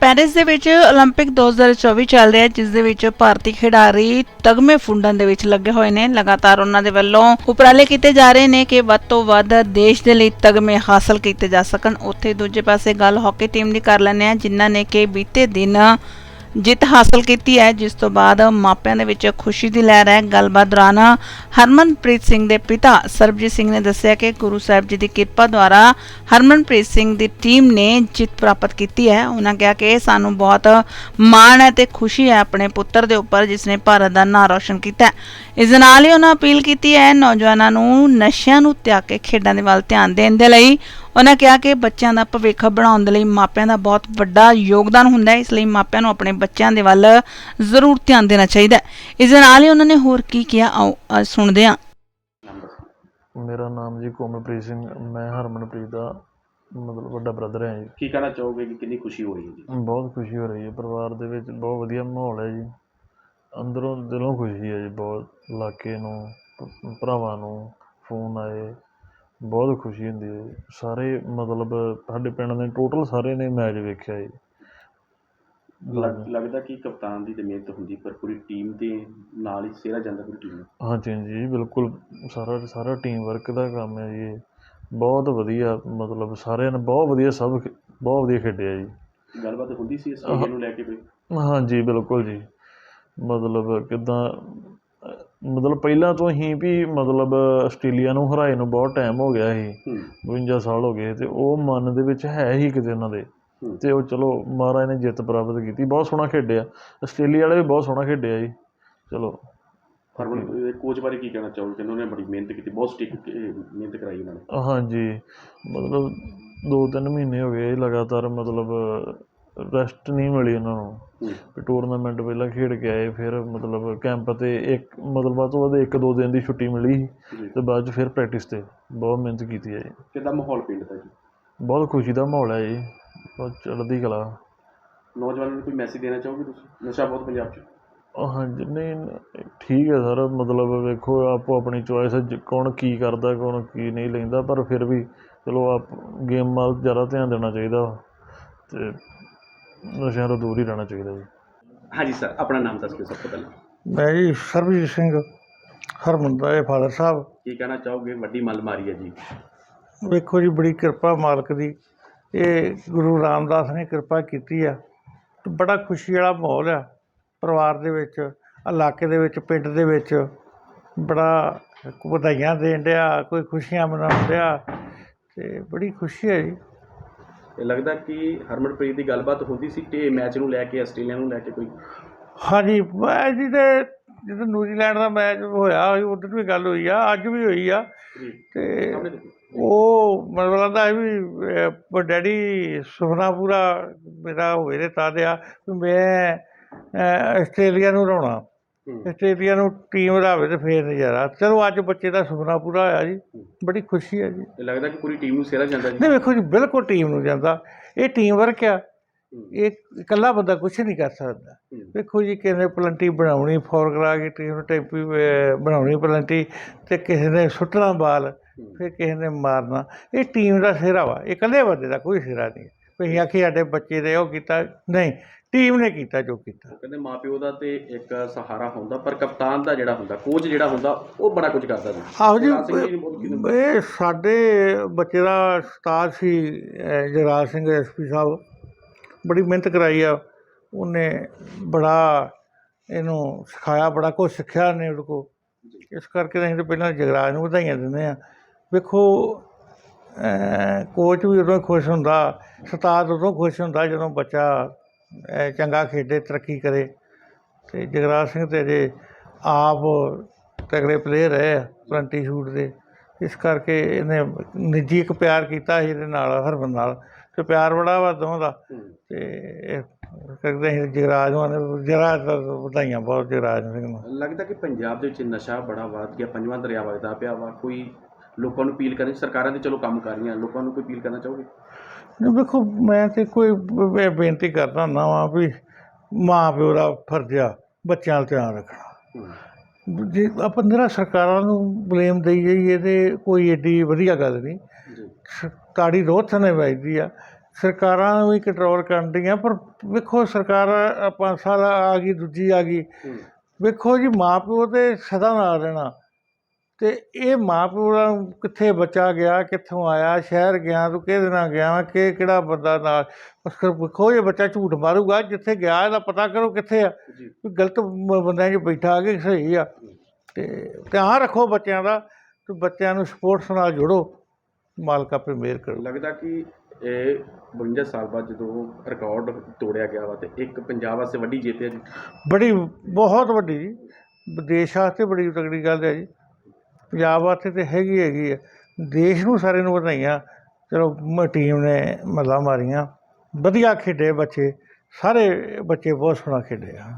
Paris ਦੇ ਵਿੱਚ 올림픽 2024 ਚੱਲ ਰਿਹਾ ਹੈ ਜਿਸ ਦੇ ਵਿੱਚ ਭਾਰਤੀ ਖਿਡਾਰੀ ਤਗਮੇ ਫੁੰਡਣ ਦੇ ਵਿੱਚ ਲੱਗੇ ਹੋਏ ਨੇ ਲਗਾਤਾਰ ਉਹਨਾਂ ਦੇ ਵੱਲੋਂ ਉਪਰਾਲੇ ਕੀਤੇ ਜਾ ਰਹੇ ਨੇ ਕਿ ਵੱਧ ਤੋਂ ਵੱਧ ਦੇਸ਼ ਦੇ ਲਈ ਤਗਮੇ ਹਾਸਲ ਕੀਤੇ ਜਾ ਸਕਣ ਉੱਥੇ ਦੂਜੇ ਪਾਸੇ ਗੱਲ ਹਾਕੀ ਟੀਮ ਦੀ ਕਰ ਲੈਂਦੇ ਆ ਜਿਨ੍ਹਾਂ ਨੇ ਕਿ ਬੀਤੇ ਦਿਨ ਜਿੱਤ ਹਾਸਲ ਕੀਤੀ ਹੈ, ਜਿਸ ਤੋਂ ਬਾਅਦ ਮਾਪਿਆਂ ਦੇ ਵਿੱਚ ਖੁਸ਼ੀ ਦੀ ਲਹਿਰ ਹੈ। ਗੱਲਬਾਤ ਦੌਰਾਨ ਹਰਮਨਪ੍ਰੀਤ ਸਿੰਘ ਦੇ ਪਿਤਾ ਸਰਬਜੀਤ ਸਿੰਘ ਨੇ ਦੱਸਿਆ ਕਿ ਗੁਰੂ ਸਾਹਿਬ ਜੀ ਦੀ ਕਿਰਪਾ ਦੁਆਰਾ ਹਰਮਨਪ੍ਰੀਤ ਸਿੰਘ ਦੀ ਟੀਮ ਨੇ ਜਿੱਤ ਪ੍ਰਾਪਤ ਕੀਤੀ ਹੈ। ਉਹਨਾਂ ਕਿਹਾ ਕਿ ਸਾਨੂੰ ਬਹੁਤ ਮਾਣ ਹੈ ਤੇ ਖੁਸ਼ੀ ਹੈ ਆਪਣੇ ਪੁੱਤਰ ਦੇ ਉੱਪਰ, ਜਿਸ ਨੇ ਭਾਰਤ ਦਾ ਨਾਂ ਰੌਸ਼ਨ ਕੀਤਾ ਹੈ। ਇਸ ਦੇ ਨਾਲ ਹੀ ਉਹਨਾਂ ਅਪੀਲ ਕੀਤੀ ਹੈ, ਨੌਜਵਾਨਾਂ ਨੂੰ ਨਸ਼ਿਆਂ ਨੂੰ ਤਿਆਗ ਕੇ ਖੇਡਾਂ ਦੇ ਵੱਲ ਧਿਆਨ ਦੇਣ ਦੇ ਲਈ ਉਹਨਾਂ ਕਿਹਾ ਕਿ ਬੱਚਿਆਂ ਦਾ ਭਵਿੱਖ ਬਣਾਉਣ ਦੇ ਲਈ ਮਾਪਿਆਂ ਦਾ ਬਹੁਤ ਵੱਡਾ ਯੋਗਦਾਨ ਹੁੰਦਾ ਹੈ ਇਸ ਲਈ ਮਾਪਿਆਂ ਨੂੰ ਆਪਣੇ ਬੱਚਿਆਂ ਦੇ ਵੱਲ ਜ਼ਰੂਰ ਧਿਆਨ ਦੇਣਾ ਚਾਹੀਦਾ ਹੈ। ਇਸ ਦੇ ਨਾਲ ਹੀ ਉਹਨਾਂ ਨੇ ਹੋਰ ਕੀ ਕਿਹਾ ਆਓ ਸੁਣਦੇ ਹਾਂ। ਮੇਰਾ ਨਾਮ ਜੀ ਕੋਮਲਪ੍ਰੀਤ ਸਿੰਘ ਮੈਂ ਹਰਮਨਪ੍ਰੀਤ ਦਾ ਮਤਲਬ ਵੱਡਾ ਬ੍ਰਦਰ ਹੈ ਜੀ। ਕੀ ਕਹਿਣਾ ਚਾਹੋਗੇ ਕਿ ਕਿੰਨੀ ਖੁਸ਼ੀ ਹੋ ਰਹੀ ਹੈ ਜੀ? ਬਹੁਤ ਖੁਸ਼ੀ ਹੋ ਰਹੀ ਹੈ ਪਰਿਵਾਰ ਦੇ ਵਿੱਚ ਬਹੁਤ ਵਧੀਆ ਮਾਹੌਲ ਹੈ ਜੀ। ਅੰਦਰੋਂ ਦਿਲੋਂ ਖੁਸ਼ੀ ਹੈ ਜੀ ਬਹੁਤ ਇਲਾਕੇ ਨੂੰ ਭਰਾਵਾਂ ਨੂੰ ਫੋਨ ਆਏ। ਬਹੁਤ ਖੁਸ਼ੀ ਹੁੰਦੀ ਹੈ ਜੀ। ਸਾਰੇ ਮਤਲਬ ਸਾਡੇ ਪਿੰਡ ਦੇ ਟੋਟਲ ਸਾਰੇ ਨੇ ਮੈਚ ਵੇਖਿਆ ਜੀ। ਲੱਗ- ਲੱਗਦਾ ਕਿ ਕਪਤਾਨ ਦੀ ਤੇ ਮਿਹਨਤ ਹੁੰਦੀ ਪਰ ਪੂਰੀ ਟੀਮ ਦੇ ਨਾਲ ਹੀ ਸਿਹਰਾ ਜਾਂਦਾ ਪੂਰੀ ਟੀਮ ਹਾਂਜੀ ਹਾਂਜੀ ਬਿਲਕੁਲ ਸਾਰਾ ਸਾਰਾ ਟੀਮ ਵਰਕ ਦਾ ਕੰਮ ਹੈ ਜੀ। ਇਹ। ਬਹੁਤ ਵਧੀਆ ਮਤਲਬ ਸਾਰਿਆਂ ਨੇ ਬਹੁਤ ਵਧੀਆ ਸਭ ਖੇ- ਬਹੁਤ ਵਧੀਆ ਖੇਡਿਆ ਜੀ। ਗੱਲਬਾਤ ਹੁੰਦੀ ਸੀ ਇਸ ਨੂੰ ਲੈ ਕੇ ਕੋਈ? ਹਾਂਜੀ ਬਿਲਕੁਲ ਜੀ। ਮਤਲਬ ਕਿਦਾਂ ਮਤਲਬ ਪਹਿਲਾਂ ਤੋਂ ਹੀ ਵੀ ਮਤਲਬ ਆਸਟ੍ਰੇਲੀਆ ਨੂੰ ਹਰਾਏ ਨੂੰ ਬਹੁਤ ਟਾਈਮ ਹੋ ਗਿਆ ਸੀ। ਹੂੰ। 52 ਸਾਲ ਹੋ ਗਏ ਤੇ ਉਹ ਮਨ ਦੇ ਵਿੱਚ ਹੈ ਹੀ ਕਿਤੇ ਉਹਨਾਂ ਦੇ। ਤੇ ਉਹ ਚਲੋ ਮਹਾਰਾਜ ਨੇ ਜਿੱਤ ਪ੍ਰਾਪਤ ਕੀਤੀ। ਬਹੁਤ ਸੋਹਣਾ ਖੇਡਿਆ। ਆਸਟ੍ਰੇਲੀਆ ਵਾਲੇ ਵੀ ਬਹੁਤ ਸੋਹਣਾ ਖੇਡਿਆ ਜੀ। ਚਲੋ। ਹਰਮਨ ਕੋਚ ਬਾਰੇ ਕੀ ਕਹਿਣਾ ਚਾਹੋਗੇ? ਕਿ ਉਹਨਾਂ ਨੇ ਬੜੀ ਮਿਹਨਤ ਕੀਤੀ ਬਹੁਤ ਸਟਿਕ ਮਿਹਨਤ ਕਰਾਈ ਉਹਨਾਂ ਨੇ। ਹਾਂਜੀ। ਮਤਲਬ ਦੋ ਤਿੰਨ ਮਹੀਨੇ ਹੋ ਗਏ ਲਗਾਤਾਰ ਮਤਲਬ ਰੈਸਟ ਨਹੀਂ ਮਿਲੀ ਉਹਨਾਂ ਨੂੰ। ਹੂੰ। ਵੀ ਟੂਰਨਾਮੈਂਟ ਪਹਿਲਾਂ ਖੇਡ ਕੇ ਆਏ ਫਿਰ ਮਤਲਬ ਕੈਂਪ ਤੇ ਇੱਕ ਮਤਲਬ ਬਾਅਦ ਤੋਂ ਬਾਅਦ ਇੱਕ ਦੋ ਦਿਨ ਦੀ ਛੁੱਟੀ ਮਿਲੀ ਤੇ ਬਾਅਦ ਚ ਫਿਰ ਪ੍ਰੈਕਟਿਸ ਤੇ ਬਹੁਤ ਮਿਹਨਤ ਕੀਤੀ ਹੈ ਜੀ। ਕਿੱਦਾਂ ਮਾਹੌਲ ਪਿੰਡ ਦਾ ਜੀ? ਬਹੁਤ ਖੁਸ਼ੀ ਦਾ ਮਾਹੌਲ ਹੈ ਜੀ ਬਹੁਤ ਚੜ੍ਹਦੀ ਕਲਾ। ਨੌਜਵਾਨਾਂ ਨੂੰ ਕੋਈ ਮੈਸੇਜ ਦੇਣਾ ਚਾਹੋਗੇ ਤੁਸੀਂ? ਨਸ਼ਾ ਬਹੁਤ ਪੰਜਾਬ 'ਚ। ਹਾਂਜੀ ਨਹੀਂ ਠੀਕ ਹੈ ਸਰ ਮਤਲਬ ਵੇਖੋ ਆਪੋ ਆਪਣੀ ਚੋਇਸ ਹੈ ਕੌਣ ਕੀ ਕਰਦਾ ਕੌਣ ਕੀ ਨਹੀਂ ਲੈਂਦਾ ਪਰ ਫਿਰ ਵੀ ਚਲੋ ਆਪ ਗੇਮ ਵੱਲ ਜ਼ਿਆਦਾ ਧਿਆਨ ਦੇਣਾ ਚਾਹੀਦਾ। ਤੇ ਨਸ਼ਿਆਂ ਤੋਂ ਦੂਰ ਹੀ ਰਹਿਣਾ ਚਾਹੀਦਾ ਜੀ। ਹਾਂਜੀ ਸਰ ਆਪਣਾ ਨਾਮ ਦੱਸ ਕੇ ਸਭ ਤੋਂ ਪਹਿਲਾਂ। ਮੈਂ ਜੀ ਸਰਬਜੀਤ ਸਿੰਘ ਹਰਮਨ ਦੇ ਫਾਦਰ ਸਾਹਿਬ। ਕੀ ਕਹਿਣਾ ਚਾਹੋਗੇ? ਵੱਡੀ ਮੱਲ ਮਾਰੀ ਹੈ ਜੀ। ਵੇਖੋ ਜੀ ਬੜੀ ਕਿਰਪਾ ਮਾਲਕ ਦੀ। ਇਹ ਗੁਰੂ ਰਾਮਦਾਸ ਨੇ ਕਿਰਪਾ ਕੀਤੀ ਆ। ਤੇ ਬੜਾ ਖੁਸ਼ੀ ਵਾਲਾ ਮਾਹੌਲ ਆ। ਪਰਿਵਾਰ ਦੇ ਵਿੱਚ ਇਲਾਕੇ ਦੇ ਵਿੱਚ ਪਿੰਡ ਦੇ ਵਿੱਚ ਬੜਾ ਵਧਾਈਆਂ ਦੇਣ ਡਿਆ ਕੋਈ ਖੁਸ਼ੀਆਂ ਮਨਾਉਣ ਡਿਆ। ਤੇ ਬੜੀ ਖੁਸ਼ੀ ਹੈ ਜੀ। ਇਹ ਲੱਗਦਾ ਕਿ ਹਰਮਨਪ੍ਰੀਤ ਦੀ ਗੱਲਬਾਤ ਹੁੰਦੀ ਸੀ ਕਿ ਮੈਚ ਨੂੰ ਲੈ ਕੇ ਆਸਟ੍ਰੇਲੀਆ ਨੂੰ ਲੈ ਕੇ ਕੋਈ? ਹਾਂਜੀ ਮੈਂ ਜੀ ਦੇ ਜਦੋਂ ਨਿਊਜ਼ੀਲੈਂਡ ਦਾ ਮੈਚ ਹੋਇਆ ਉਦੋਂ ਵੀ ਗੱਲ ਹੋਈ ਆ ਅੱਜ ਵੀ ਹੋਈ ਆ। ਤੇ। ਉਹ ਮਤਲਬ ਲੱਗਦਾ ਹੈ ਵੀ ਡੈਡੀ ਸੁਪਨਾ ਪੂਰਾ ਮੇਰਾ ਹੋਵੇ ਤੇ ਤਾਂ ਦਿਆ ਮੈਂ ਆਸਟ੍ਰੇਲੀਆ ਨੂੰ ਹਰਾਉਣਾ ਆਸਟ੍ਰੇਲੀਆ ਨੂੰ ਟੀਮ ਹਰਾਵੇ ਤੇ ਫੇਰ ਨਜ਼ਾਰਾ। ਚਲੋ ਅੱਜ ਬੱਚੇ ਦਾ ਸੁਪਨਾ ਪੂਰਾ ਹੋਇਆ ਜੀ। ਬੜੀ ਖੁਸ਼ੀ ਹੈ ਜੀ। ਲੱਗਦਾ ਕਿ ਪੂਰੀ ਟੀਮ ਨੂੰ ਸਿਹਰਾ ਜਾਂਦਾ ਜੀ। ਨਹੀਂ ਵੇਖੋ ਜੀ ਬਿਲਕੁਲ ਟੀਮ ਨੂੰ ਜਾਂਦਾ। ਇਹ ਟੀਮ ਵਰਕ ਆ। ਇਹ ਇਕੱਲਾ ਬੰਦਾ ਕੁਝ ਨਹੀਂ ਕਰ ਸਕਦਾ। ਵੇਖੋ ਜੀ ਕਿਸੇ ਨੇ ਪਲੰਟੀ ਬਣਾਉਣੀ ਫੋਰ ਕਰਾ ਕੇ ਟੀਮ ਨੂੰ ਟੈਂਪੀ ਬਣਾਉਣੀ ਪਲੰਟੀ ਤੇ ਕਿਸੇ ਨੇ ਸੁੱਟਣਾ ਬਾਲ। ਫਿਰ ਕਿਸੇ ਨੇ ਮਾਰਨਾ। ਇਹ ਟੀਮ ਦਾ ਸਿਹਰਾ ਵਾ। ਇਹ ਇਕੱਲੇ ਬੰਦੇ ਦਾ ਕੋਈ ਸਿਹਰਾ ਨਹੀਂ। ਕੋਈ ਆਖੀ ਸਾਡੇ ਬੱਚੇ ਨੇ ਉਹ ਕੀਤਾ ਨਹੀਂ ਟੀਮ ਨੇ ਕੀਤਾ ਜੋ ਕੀਤਾ। ਕਹਿੰਦੇ ਮਾਪਿਓ ਦਾ ਤੇ ਇੱਕ ਸਹਾਰਾ ਹੁੰਦਾ ਪਰ ਕਪਤਾਨ ਦਾ ਜਿਹੜਾ ਹੁੰਦਾ ਕੋਚ ਜਿਹੜਾ ਹੁੰਦਾ ਉਹ ਬੜਾ ਕੁਝ ਕਰਦਾ ਜੀ ਆਹੋ ਜੀ ਜਗਰਾਜ ਸਿੰਘ ਜੀ ਨੂੰ ਬਹੁਤ ਕੀਤਾ। ਇਹ ਸਾਡੇ ਬੱਚੇ ਦਾ ਉਸਤਾਦ ਸੀ ਅਹ, ਜਗਰਾਜ ਸਿੰਘ ਐਸਪੀ ਸਾਹਿਬ। ਬੜੀ ਮਿਹਨਤ ਕਰਾਈ ਆ ਉਹਨੇ ਬੜਾ ਇਹਨੂੰ ਸਿਖਾਇਆ ਬੜਾ ਕੁਝ ਸਿੱਖਿਆ ਨੇ ਉਹਦੇ ਕੋਲ। ਇਸ ਕਰਕੇ ਅਸੀਂ ਤਾਂ ਪਹਿਲਾਂ ਜਗਰਾਜ ਨੂੰ ਵਧਾਈਆਂ ਦਿੰਦੇ ਆ ਵੇਖੋ ਕੋਚ ਵੀ ਉਦੋਂ ਖੁਸ਼ ਹੁੰਦਾ ਉਸਤਾਦ ਉਦੋਂ ਖੁਸ਼ ਹੁੰਦਾ ਜਦੋਂ ਬੱਚਾ ਚੰਗਾ ਖੇਡੇ ਤਰੱਕੀ ਕਰੇ। ਤੇ ਜਗਰਾਜ ਸਿੰਘ ਤੇ ਅਜੇ ਆਪ ਤਗੜੇ ਪਲੇਅਰ ਹੈ ਪਲੰਟੀ ਸ਼ੂਟ ਦੇ। ਇਸ ਕਰਕੇ ਇਹਨੇ ਨਿੱਜੀ ਇੱਕ ਪਿਆਰ ਕੀਤਾ ਸੀ ਇਹਦੇ ਨਾਲ ਹਰਮਨ ਨਾਲ। ਤੇ ਪਿਆਰ ਬੜਾ ਵਾ ਦੋਵਾਂ ਦਾ। ਤੇ ਕਰਦੇ ਅਸੀਂ ਜਗਰਾਜ ਨੂੰ ਜਗਰਾਜ ਦਾ ਵਧਾਈਆਂ ਬਹੁਤ ਜਗਰਾਜ ਸਿੰਘ ਨੂੰ। ਲੱਗਦਾ ਕਿ ਪੰਜਾਬ ਦੇ ਵਿੱਚ ਨਸ਼ਾ ਬੜਾ ਵੱਧ ਗਿਆ ਪੰਜਵਾਂ ਦਰਿਆ ਵਗਦਾ ਪਿਆ ਵਾ ਕੋਈ ਲੋਕਾਂ ਨੂੰ ਅਪੀਲ ਕਰਨੀ ਸਰਕਾਰਾਂ ਦੇ ਚਲੋ ਕੰਮ ਕਰ ਰਹੀਆਂ ਲੋਕਾਂ ਨੂੰ ਕੋਈ ਅਪੀਲ ਕਰਨਾ ਚਾਹੋਗੇ? ਨਹੀਂ, ਵੇਖੋ ਮੈਂ ਤੇ ਕੋਈ ਬ- ਬੇਨਤੀ ਕਰਦਾ ਹੁੰਦਾ ਵਾਂ ਵੀ ਮਾਂ ਪਿਓ ਦਾ ਫਰਜ਼ ਆ ਬੱਚਿਆਂ ਦਾ ਧਿਆਨ ਰੱਖਣਾ। ਹੂੰ। ਜੇ ਆਪਾਂ ਨਿਹਰਾ ਸਰਕਾਰਾਂ ਨੂੰ ਬਲੇਮ ਦੇਈ ਜਾਈਏ ਤੇ ਕੋਈ ਏਡੀ ਵਧੀਆ ਗੱਲ ਨਹੀਂ। ਜੀ। ਸ- ਤਾੜੀ ਰੋਥ ਨੇ ਵੱਜਦੀ ਆ। ਸਰਕਾਰਾਂ ਨੂੰ ਵੀ ਕੰਟਰੋਲ ਕਰਨ ਦੀਆਂ ਪਰ ਵੇਖੋ ਸਰਕਾਰ ਪੰਜ ਸਾਲ ਆ ਗਈ ਦੂਜੀ ਆ ਗਈ। ਵੇਖੋ ਜੀ ਮਾਂ ਪਿਓ ਤੇ ਸਦਾ ਨਾਲ ਰਹਿਣਾ। ਤੇ ਇਹ ਮਾਂ ਪਿਓ ਦਾ ਕਿੱਥੇ ਬੱਚਾ ਗਿਆ ਕਿੱਥੋਂ ਆਇਆ ਸ਼ਹਿਰ ਗਿਆ ਤੂੰ ਕਿਹਦੇ ਨਾਲ ਗਿਆ ਕਿ ਕਿਹੜਾ ਬੰਦਾ ਨਾਲ? ਵੇਖੋ ਇਹ ਬੱਚਾ ਝੂਠ ਮਾਰੂਗਾ ਜਿੱਥੇ ਗਿਆ ਇਹਦਾ ਪਤਾ ਕਰੋ ਕਿੱਥੇ ਆ। ਵੀ ਗਲਤ ਬੰਦਿਆਂ 'ਚ ਬੈਠਾ ਕਿ ਸਹੀ ਆ। ਤੇ ਧਿਆਨ ਰੱਖੋ ਬੱਚਿਆਂ ਦਾ ਤੇ ਬੱਚਿਆਂ ਨੂੰ ਸਪੋਰਟਸ ਨਾਲ ਜੋੜੋ। ਮਾਲਕ ਆਪੇ ਮਿਹਰ ਕਰੂ। ਲੱਗਦਾ ਕਿ ਇਹ 52 ਸਾਲ ਬਾਅਦ ਜਦੋਂ ਰਿਕਾਰਡ ਤੋੜਿਆ ਗਿਆ ਵਾ ਤੇ ਇੱਕ ਪੰਜਾਬ ਵਾਸਤੇ ਵੱਡੀ ਜਿੱਤ ਹੈ ਜੀ। ਬੜੀ ਬਹੁਤ ਵੱਡੀ ਜੀ। ਦੇਸ਼ ਵਾਸਤੇ ਬੜੀ ਤਕੜੀ ਗੱਲ ਹੈ ਜੀ। ਪੰਜਾਬ ਵਾਸਤੇ ਤਾਂ ਹੈਗੀ ਹੈਗੀ ਹੈ ਦੇਸ਼ ਨੂੰ ਸਾਰੇ ਨੂੰ ਵਧਾਈਆਂ। ਚਲੋ, ਮ ਟੀਮ ਨੇ ਮੱਲਾਂ ਮਾਰੀਆਂ। ਵਧੀਆ ਖੇਡੇ ਬੱਚੇ। ਸਾਰੇ ਬੱਚੇ ਬਹੁਤ ਸੋਹਣਾ ਖੇਡੇ ਆ।